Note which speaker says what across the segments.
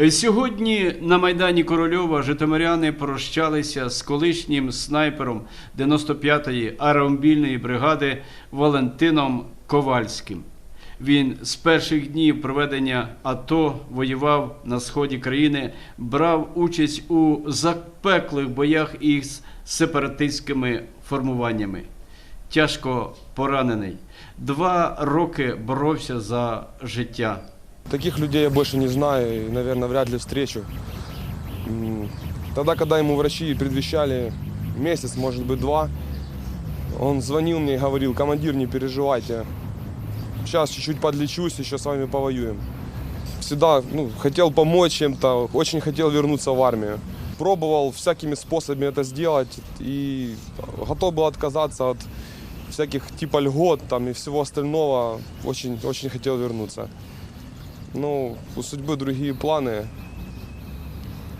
Speaker 1: Е, Сьогодні на Майдані Корольова житомиряни прощалися з колишнім снайпером 95-ї аеромобільної бригади Валентином Ковальським. Він з перших днів проведення АТО воював на сході країни, брав участь у запеклих боях із сепаратистськими формуваннями. Тяжко поранений. Два роки боровся за життя.
Speaker 2: Таких людей я больше не знаю и, наверное, вряд ли встречу. Тогда, когда ему врачи предвещали месяц, может быть, два, он звонил мне и говорил, командир, не переживайте, сейчас чуть-чуть подлечусь, еще с вами повоюем. Всегда ну, хотел помочь чем-то, очень хотел вернуться в армию. Пробовал всякими способами это сделать и готов был отказаться от всяких типа льгот там, и всего остального. Очень, очень хотел вернуться. Ну, у судьбы другие планы.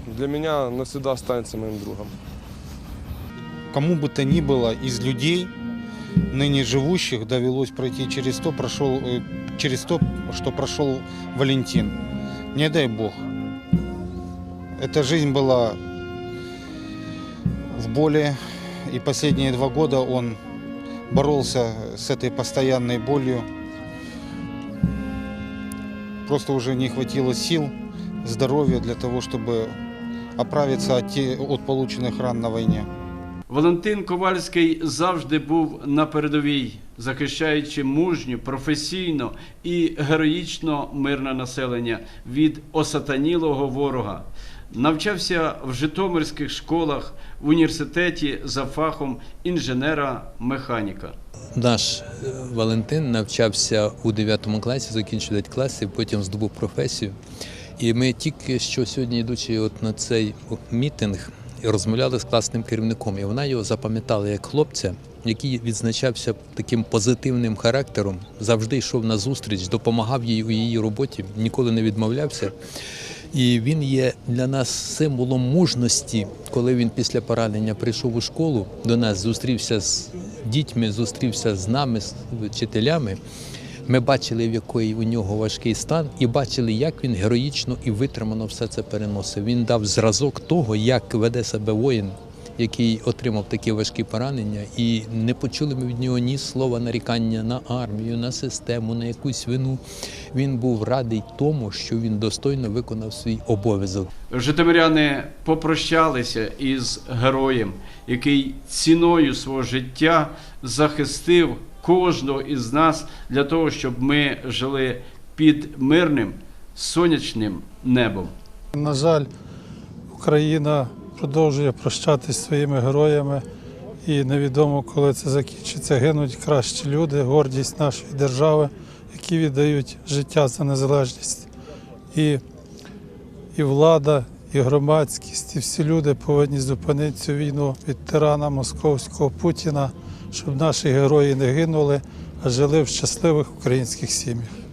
Speaker 2: Для меня навсегда останется моим другом.
Speaker 3: кому бы то ни было из людей, ныне живущих, довелось пройти через то, прошел, э, через то, что прошел Валентин. Не дай Бог. Эта жизнь была в боли, и последние два года он боролся с этой постоянной болью. Просто уже не хватило сил, здоровья для того, чтобы оправиться от, те- от полученных ран на войне.
Speaker 1: Валентин Ковальський завжди був на передовій, захищаючи мужньо, професійно і героїчно мирне населення від осатанілого ворога. Навчався в житомирських школах, в університеті за фахом інженера-механіка.
Speaker 4: Наш е, Валентин навчався у 9 класі, закінчив 9 класів, потім здобув професію. І ми тільки що сьогодні, йдучи от на цей мітинг, розмовляли з класним керівником. І вона його запам'ятала як хлопця, який відзначався таким позитивним характером, завжди йшов на зустріч, допомагав їй у її роботі, ніколи не відмовлявся. І він є для нас символом мужності, коли він після поранення прийшов у школу до нас, зустрівся з дітьми, зустрівся з нами, з вчителями. Ми бачили, в який у нього важкий стан, і бачили, як він героїчно і витримано все це переносив. Він дав зразок того, як веде себе воїн, який отримав такі важкі поранення, і не почули ми від нього ні слова нарікання на армію, на систему, на якусь вину. Він був радий тому, що він достойно виконав свій обов'язок.
Speaker 1: Житомиряни попрощалися із героєм, який ціною свого життя захистив кожного із нас для того, щоб ми жили під мирним сонячним небом.
Speaker 5: На жаль, Україна продовжує прощатись зі своїми героями, і невідомо, коли це закінчиться. Гинуть кращі люди, гордість нашої держави, які віддають життя за незалежність. І, і влада, і громадськість, і всі люди повинні зупинити цю війну від тирана московського Путіна, щоб наші герої не гинули, а жили в щасливих українських сім'ях.